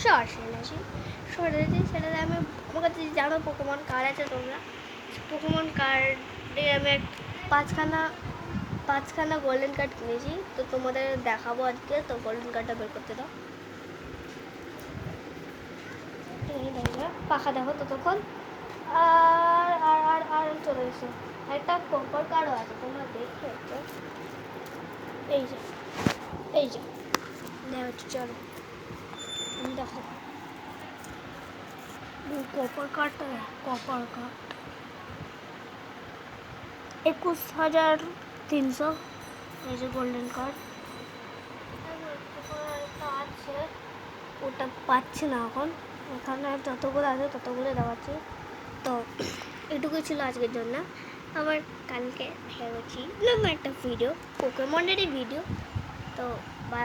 Shorts এনেছি short এনেছি সেটাতে আমি আমার কাছে জানো পোকোমন কার্ড আছে তোমরা? পোকোমন কার্ডে আমি পাঁচখানা পাঁচখানা গোল্ডেন কার্ড কিনেছি। তো তোমাদের দেখাবো আজকে। তো গোল্ডেন কার্ডটা বের করতে দাও। পাখা দেখো ততক্ষণ আর আর আর আর চলে এসো। একটা কপার কার্ডও আছে, তোমরা দেখে তো এই যে এই যে। দেখো চলো। আমি দেখো কপার কার্ডটা কপার কার্ড একুশ হাজার তিনশো, এই যে গোল্ডেন কার্ড আছে ওটা পাচ্ছি না এখন। ওখানে যতগুলো আছে ততগুলো দেওয়াচ্ছি তো এটুকুই ছিল আজকের জন্য। আমার কালকে ভেবেছি লম্বা একটা ভিডিও পোকেমনেরই ভিডিও তো বা